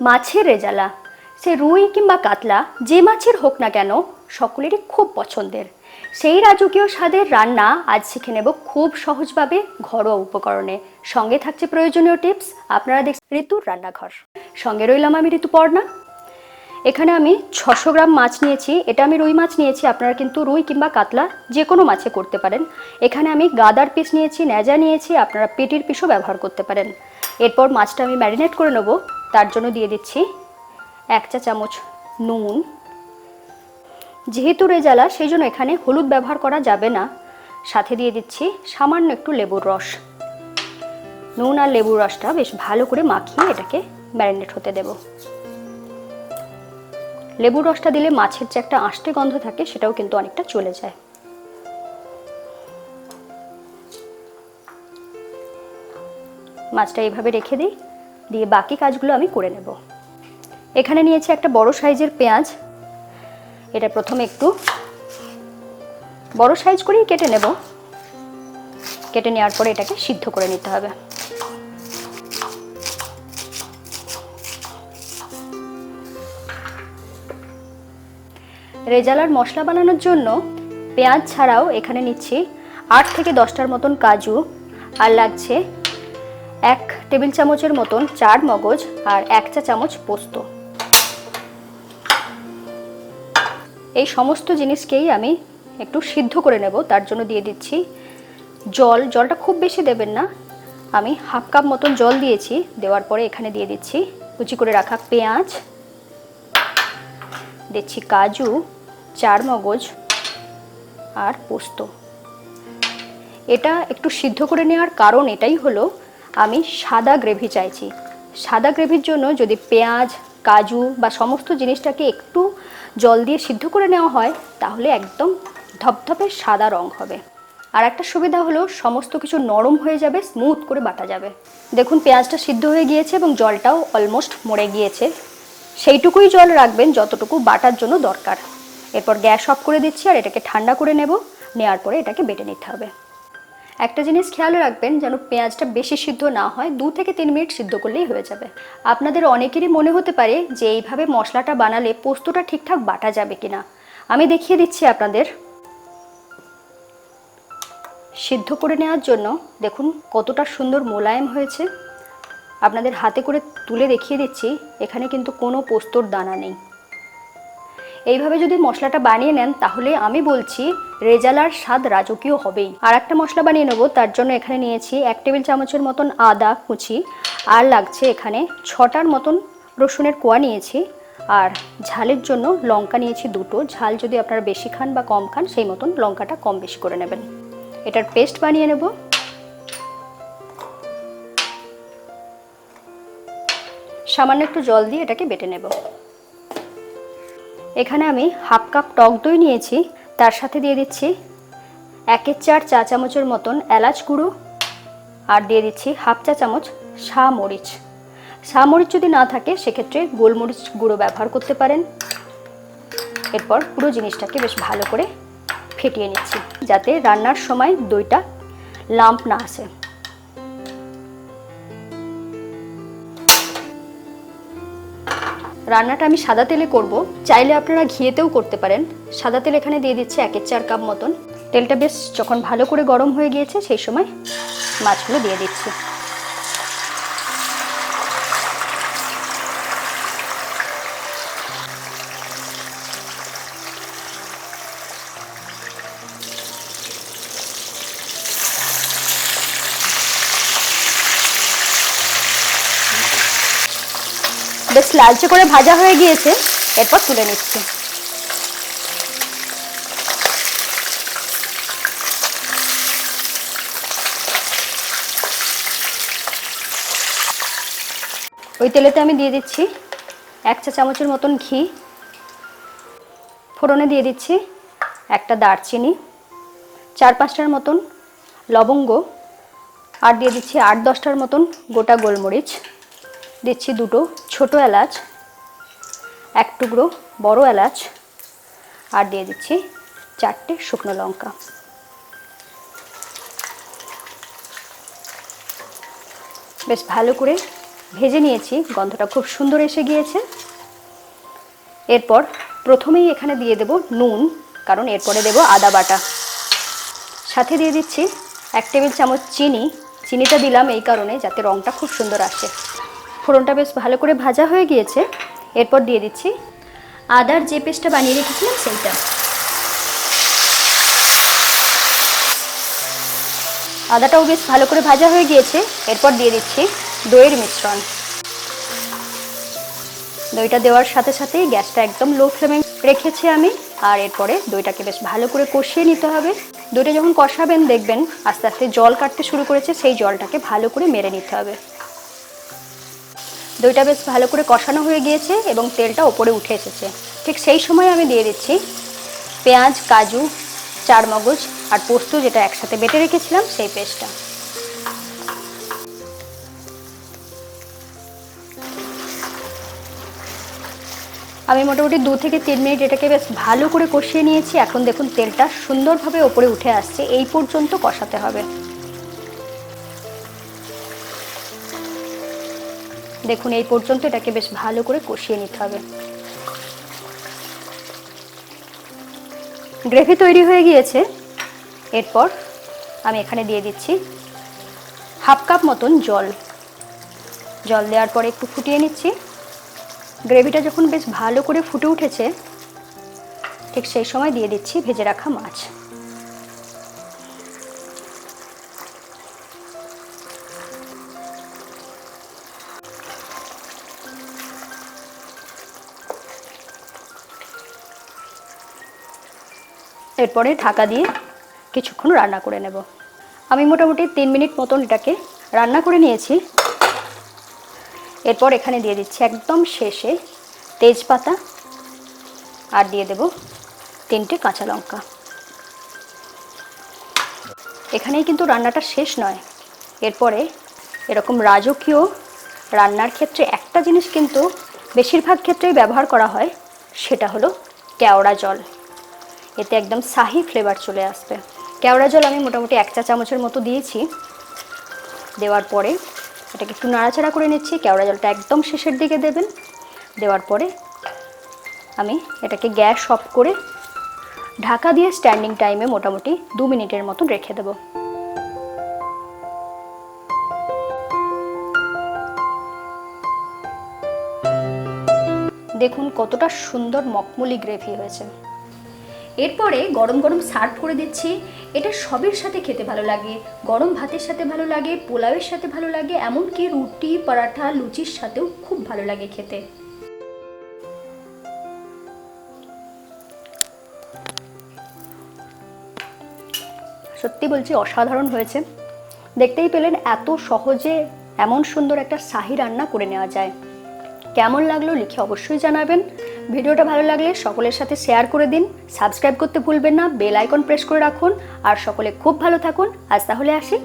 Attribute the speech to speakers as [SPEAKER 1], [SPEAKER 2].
[SPEAKER 1] মাছের রেজালা সে রুই কিংবা কাতলা, যে মাছের হোক না কেন, সকলেরই খুব পছন্দের। সেই রাজকীয় স্বাদের রান্না আজ শিখে নেব খুব সহজভাবে ঘরোয়া উপকরণে। সঙ্গে থাকছে প্রয়োজনীয় টিপস, আপনারা দেখছেন ঋতুর রান্নাঘর। সঙ্গে রইলাম আমি ঋতুপর্ণা এখানে আমি ছশো গ্রাম মাছ নিয়েছি। এটা আমি রুই মাছ নিয়েছি। আপনারা কিন্তু রুই কিংবা কাতলা যে কোনো মাছে করতে পারেন। এখানে আমি গাদার পিস নিয়েছি, ন্যাজা নিয়েছি। আপনারা পেটির পিসও ব্যবহার করতে পারেন। এরপর মাছটা আমি ম্যারিনেট করে নেব। তার জন্য দিয়ে দিচ্ছি এক চা চামচ নুন। যেহেতু রেজালা, সেই জন্য এখানে হলুদ ব্যবহার করা যাবে না। সাথে দিয়ে দিচ্ছি সামান্য একটু লেবুর রস। নুন আর লেবুর রসটা বেশ ভালো করে মাখিয়ে এটাকে ম্যারিনেট হতে দেবো। লেবুর রসটা দিলে মাছের যে একটা আষ্টে গন্ধ থাকে, সেটাও কিন্তু অনেকটা চলে যায়। মাছটা এইভাবে রেখে দিই। দিয়ে বাকি কাজগুলো আমি করে নেব। এখানে নিয়েছি একটা বড় সাইজের পেঁয়াজ। এটা প্রথমে একটু বড় সাইজ করেই কেটে নেব। কেটে নেওয়ার পরে এটাকে সিদ্ধ করে নিতে হবে। রেজালার মশলা বানানোর জন্য পেঁয়াজ ছাড়াও এখানে নিচ্ছি আট থেকে দশটার মতন কাজু। আর লাগছে এক টেবিল চামচের মতন চার মগজ আর এক চা চামচ পোস্ত। এই সমস্ত জিনিসকেই আমি একটু সিদ্ধ করে নেব, তার জন্য দিয়ে দিচ্ছি জল। জলটা খুব বেশি দেবেন না। আমি হাফ কাপ মতন জল দিয়েছি, দেওয়ার পরে এখানে দিয়ে দিচ্ছি কুচি করে রাখা পেঁয়াজ, দিচ্ছি কাজু, চার মগজ আর পোস্ত। এটা একটু সিদ্ধ করে নেওয়ার কারণ এটাই হলো আমি সাদা গ্রেভি চাইছি। সাদা গ্রেভির জন্য যদি পেঁয়াজ, কাজু বা সমস্ত জিনিসটাকে একটু জল দিয়ে সিদ্ধ করে নেওয়া হয়, তাহলে একদম ধপধপে সাদা রং হবে। আর একটা সুবিধা হলো, সমস্ত কিছু নরম হয়ে যাবে স্মুথ করে বাটা যাবে। দেখুন, পেঁয়াজটা সিদ্ধ হয়ে গিয়েছে এবং জলটাও অলমোস্ট মরে গিয়েছে। সেইটুকুই জল রাখবেন যতটুকু বাটার জন্য দরকার। এরপর গ্যাস অফ করে দিচ্ছি আর এটাকে ঠান্ডা করে নেব। নেওয়ার পরে এটাকে বেটে নিতে হবে। একটা জিনিস খেয়াল রাখবেন, যেন পেঁয়াজটা বেশি সিদ্ধ না হয়, দু থেকে তিন মিনিট সিদ্ধ করলেই হয়ে যাবে। আপনাদের অনেকেরই মনে হতে পারে যে এইভাবে মশলাটা বানালে পোস্তটা ঠিকঠাক বাটা যাবে কিনা। আমি দেখিয়ে দিচ্ছি আপনাদের। সিদ্ধ করে নেওয়ার জন্য দেখুন কতটা সুন্দর মোলায়েম হয়েছে। আপনাদের হাতে করে তুলে দেখিয়ে দিচ্ছি, এখানে কিন্তু কোনো পোস্তর দানা নেই। এইভাবে যদি মশলাটা বানিয়ে নেন, তাহলে আমি বলছি রেজালার স্বাদ রাজকীয় হবেই। আর একটা মশলা বানিয়ে নেব, তার জন্য এখানে নিয়েছি এক টেবিল চামচের মতন আদা কুচি। আর লাগছে এখানে ছটার মতন রসুনের কোয়া নিয়েছি। আর ঝালের জন্য লঙ্কা নিয়েছি দুটো। ঝাল যদি আপনারা বেশি খান বা কম খান, সেই মতন লঙ্কাটা কম বেশি করে নেবেন। এটার পেস্ট বানিয়ে নেব। সামান্য একটু জল দিয়ে এটাকে বেটে নেব। এখানে আমি হাফ কাপ টক দই নিয়েছি। তার সাথে দিয়ে দিচ্ছি একের চার চা চামচের মতন এলাচ গুঁড়ো আর দিয়ে দিচ্ছি হাফ চা চামচ সা মরিচ। সা মরিচ যদি না থাকে, সেক্ষেত্রে গোলমরিচ গুঁড়ো ব্যবহার করতে পারেন। এরপর পুরো জিনিসটাকে বেশ ভালো করে ফেটিয়ে নিচ্ছি, যাতে রান্নার সময় দইটা লাম্প না আসে। রান্নাটা আমি সাদা তেলে করব। চাইলে আপনারা ঘিয়েতেও করতে পারেন। সাদা তেল এখানে দিয়ে দিচ্ছে একের চার কাপ মতন। তেলটা বেশ যখন ভালো করে গরম হয়ে গিয়েছে, সেই সময় মাছগুলো দিয়ে দিচ্ছি। বেশ লালচে করে ভাজা হয়ে গিয়েছে, এরপর তুলে নিচ্ছি। ওই তেলেতে আমি দিয়ে দিচ্ছি এক চা চামচের মতন ঘি। ফোড়নে দিয়ে দিচ্ছি একটা দারচিনি, চার পাঁচটার মতন লবঙ্গ, আর দিয়ে দিচ্ছি আট দশটার মতন গোটা গোলমরিচ। দিচ্ছি দুটো ছোট এলাচ, এক টুকরো বড় এলাচ, আর দিয়ে দিচ্ছি চারটে শুকনো লঙ্কা। বেশ ভালো করে ভেজে নিয়েছি, গন্ধটা খুব সুন্দর এসে গিয়েছে। এরপর প্রথমেই এখানে দিয়ে দেব নুন, কারণ এরপরে দেব আদা বাটা। সাথে দিয়ে দিচ্ছি এক টেবিল চামচ চিনি। চিনিটা দিলাম এই কারণে যাতে রঙটা খুব সুন্দর আসে। ফোড়নটা বেশ ভালো করে ভাজা হয়ে গিয়েছে। এরপর দিয়ে দিচ্ছি আদার যে পেস্টটা বানিয়ে রেখেছিলাম সেইটা। আদাটাও বেশ ভালো করে ভাজা হয়ে গিয়েছে। এরপর দিয়ে দিচ্ছি দইয়ের মিশ্রণ। দইটা দেওয়ার সাথে সাথেই গ্যাসটা একদম লো ফ্লেমে রেখেছি আমি। আর এরপরে দইটাকে বেশ ভালো করে কষিয়ে নিতে হবে। দইটা যখন কষাবেন দেখবেন আস্তে আস্তে জল কাটতে শুরু করেছে, সেই জলটাকে ভালো করে মেরে নিতে হবে। দইটা বেশ ভালো করে কষানো হয়ে গিয়েছে এবং তেলটা ওপরে উঠে এসেছে। ঠিক সেই সময় আমি দিয়ে দিচ্ছি পেঁয়াজ, কাজু, চারমগজ আর পোস্ত যেটা একসাথে বেটে রেখেছিলাম সেই পেস্টটা। আমি মোটামুটি দু থেকে তিন মিনিট এটাকে বেশ ভালো করে কষিয়ে নিয়েছি। এখন দেখুন তেলটা সুন্দরভাবে ওপরে উঠে আসছে। এই পর্যন্ত কষাতে হবে। দেখুন, এই পর্যন্ত এটাকে বেশ ভালো করে কষিয়ে নিতে হবে। গ্রেভি তৈরি হয়ে গিয়েছে। এরপর আমি এখানে দিয়ে দিচ্ছি হাফ কাপ মতন জল। জল দেওয়ার পরে একটু ফুটিয়ে নিচ্ছি। গ্রেভিটা যখন বেশ ভালো করে ফুটে উঠেছে, ঠিক সেই সময় দিয়ে দিচ্ছি ভেজে রাখা মাছ। এরপরে ঢাকা দিয়ে কিছুক্ষণ রান্না করে নেব। আমি মোটামুটি তিন মিনিট মতন এটাকে রান্না করে নিয়েছি। এরপর এখানে দিয়ে দিচ্ছি একদম শেষে তেজপাতা আর দিয়ে দেব তিনটে কাঁচা লঙ্কা। এখানেই কিন্তু রান্নাটা শেষ নয়। এরপরে এরকম রাজকীয় রান্নার ক্ষেত্রে একটা জিনিস কিন্তু বেশিরভাগ ক্ষেত্রেই ব্যবহার করা হয়, সেটা হলো কেওড়া জল। এতে একদম শাহি ফ্লেভার চলে আসবে। কেওড়া জল আমি মোটামুটি এক চা চামচের মতো দিয়েছি। দেওয়ার পরে এটাকে একটু নাড়াচাড়া করে নিচ্ছি, কেওড়া জলটা একদম শেষের দিকে দেবেন। দেওয়ার পরে আমি এটাকে গ্যাস অফ করে ঢাকা দিয়ে স্ট্যান্ডিং টাইমে মোটামুটি দু মিনিটের মতন রেখে দেবো। দেখুন কতটা সুন্দর মকমলি গ্রেভি হয়েছে। এরপরে গরম গরম সার্ভ করে দিচ্ছি। এটা সবের সাথে খেতে ভালো লাগে। গরম ভাতের সাথে ভালো লাগে, পোলাওয়ের সাথে ভালো লাগে, এমনকি রুটি, পরাঠা, লুচির সাথেও খুব ভালো লাগে খেতে। সত্যি বলছি, অসাধারণ হয়েছে। দেখতেই পেলেন এত সহজে এমন সুন্দর একটা শাহি রান্না করে নেওয়া যায়। কেমন লাগল লিখে অবশ্যই জানাবেন। ভিডিওটা ভালো লাগলে সকলের সাথে শেয়ার করে দিন সাবস্ক্রাইব করতে ভুলবেন না বেল আইকন প্রেস করে রাখুন, আর সকলে খুব ভালো থাকুন। আজ তাহলে আসি।